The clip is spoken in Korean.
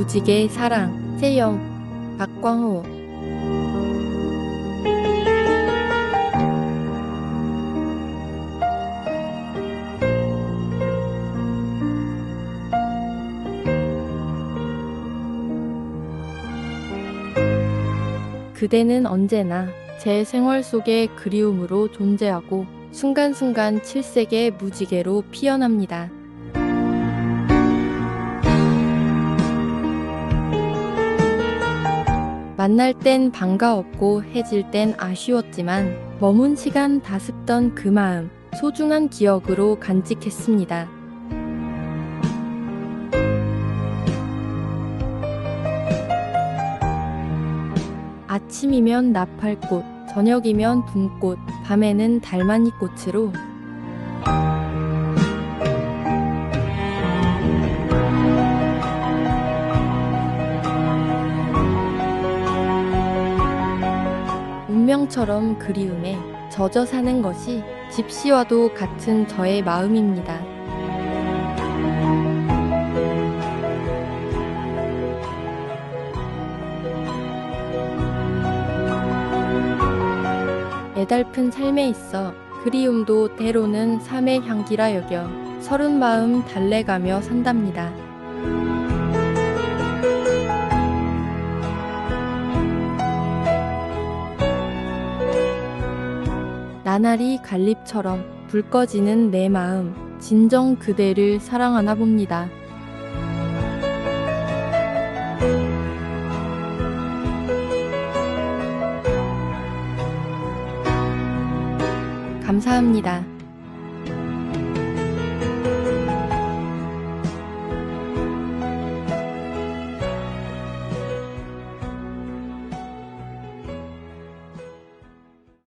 무지개 사랑 세영 박광호 그대는 언제나 제 생활 속의 그리움으로 존재하고 순간순간 칠색의 무지개로 피어납니다. 만날 땐 반가웠고 해질 땐 아쉬웠지만 머문 시간 다습던 그 마음 소중한 기억으로 간직했습니다. 아침이면 나팔꽃, 저녁이면 붕꽃, 밤에는 달마니 꽃으로 운명처럼 그리움에 젖어 사는 것이 집시와도 같은 저의 마음입니다. 애달픈 삶에 있어 그리움도 때로는 삶의 향기라 여겨 서른 마음 달래가며 산답니다. 나날이 갈립처럼 불 꺼지는 내 마음, 진정 그대를 사랑하나 봅니다. 감사합니다.